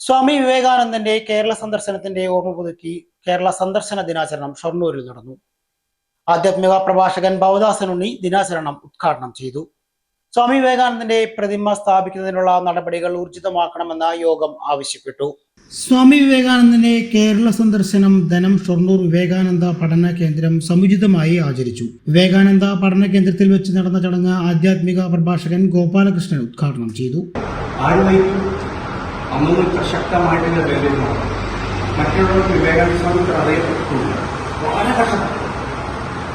സ്വാമി വിവേകാനന്ദന്റെ കേരള സന്ദർശനത്തിന്റെ ഓർമ്മ പുതുക്കി കേരള സന്ദർശന ദിനാചരണം ഷൊർണൂരിൽ നടന്നു. ആധ്യാത്മിക പ്രഭാഷകൻ ഭവദാസൻ ഉണ്ണി ദിനാചരണം ഉദ്ഘാടനം ചെയ്തു. സ്വാമി വിവേകാനന്ദന്റെ പ്രതിമ സ്ഥാപിക്കുന്നതിനുള്ള നടപടികൾ ഊർജിതമാക്കണമെന്ന യോഗം ആവശ്യപ്പെട്ടു. സ്വാമി വിവേകാനന്ദന്റെ കേരള സന്ദർശനം ധനം ഷൊർണൂർ വിവേകാനന്ദ പഠന കേന്ദ്രം സമുചിതമായി ആചരിച്ചു. വിവേകാനന്ദ പഠന കേന്ദ്രത്തിൽ വെച്ച് നടന്ന ചടങ്ങ് ആധ്യാത്മിക പ്രഭാഷകൻ ഗോപാലകൃഷ്ണൻ ഉദ്ഘാടനം ചെയ്തു. ഇത്ര ശക്തമായിട്ടുള്ള വേദനമാണ് മറ്റുള്ളവർക്ക് വിവേകാനന്ദ സ്വാമിക്ക് അറിയപ്പെട്ടിട്ടുണ്ട് വളരെ കഷ്ടപ്പെട്ടു.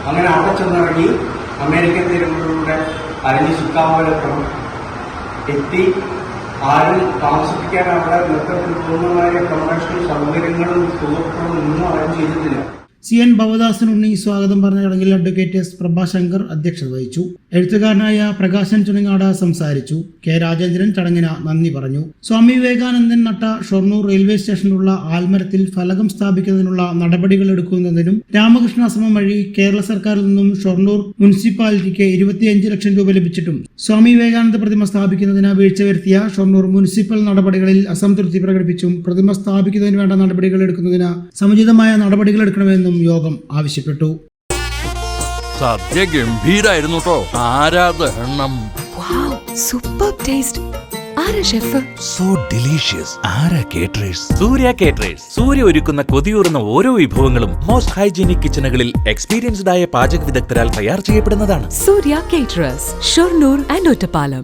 അങ്ങനെ അവിടെ ചെന്നിറങ്ങി അമേരിക്കൻ തീരങ്ങളിലൂടെ അരഞ്ഞ് ചിക്കാഗോയിലൊക്കെ എത്തി ആരും താമസിപ്പിക്കാൻ അവിടെ നൃത്തത്തിൽ പൂർണമായ കമേഴ്ഷ്യൽ സൗകര്യങ്ങളും സുഹൃത്തുക്കളും ഒന്നും അറേഞ്ച് ചെയ്തിട്ടില്ല. സി എൻ ഭവദാസൻ ഉണ്ണി സ്വാഗതം പറഞ്ഞ ചടങ്ങിൽ അഡ്വക്കേറ്റ് എസ് പ്രഭാശങ്കർ അധ്യക്ഷത വഹിച്ചു. എഴുത്തുകാരനായ പ്രകാശൻ ചുണങ്ങാട സംസാരിച്ചു. കെ രാജേന്ദ്രൻ ചടങ്ങിന് നന്ദി പറഞ്ഞു. സ്വാമി വിവേകാനന്ദൻ നട്ട ഷൊർണൂർ റെയിൽവേ സ്റ്റേഷനിലുള്ള ആൽമരത്തിൽ ഫലകം സ്ഥാപിക്കുന്നതിനുള്ള നടപടികൾ എടുക്കുന്നതിനും രാമകൃഷ്ണാശ്രമം വഴി കേരള സർക്കാരിൽ നിന്നും ഷൊർണൂർ മുനിസിപ്പാലിറ്റിക്ക് ഇരുപത്തിയഞ്ച് ലക്ഷം രൂപ ലഭിച്ചിട്ടും സ്വാമി വിവേകാനന്ദ പ്രതിമ സ്ഥാപിക്കുന്നതിന് വീഴ്ച വരുത്തിയ ഷൊർണൂർ മുനിസിപ്പൽ നടപടികളിൽ അസംതൃപ്തി പ്രകടിപ്പിച്ചും പ്രതിമ സ്ഥാപിക്കുന്നതിന് വേണ്ട നടപടികൾ എടുക്കുന്നതിന് സമുചിതമായ നടപടികൾ എടുക്കണമെന്നും യോഗം ആവശ്യപ്പെട്ടു. സദ്യ ഗംഭീരായിരുന്നു കേട്ടോ സൂപ്പർ ടേസ്റ്റ് ആരാ ഷെഫ് സോ ഡിലീഷ്യസ് ആരാ കേറ്ററേഴ്സ് സൂര്യ കേറ്ററേഴ്സ് സൂര്യ ഒരുക്കുന്ന കൊതിയൂറുന്ന ഓരോ വിഭവങ്ങളും മോസ്റ്റ് ഹൈജീനിക് കിച്ചണുകളിൽ എക്സ്പീരിയൻസ്ഡ് ആയ പാചക വിദഗ്ധരാൽ തയ്യാർ ചെയ്യപ്പെടുന്നതാണ്. Surya caterers Shoranur and Ottapalam.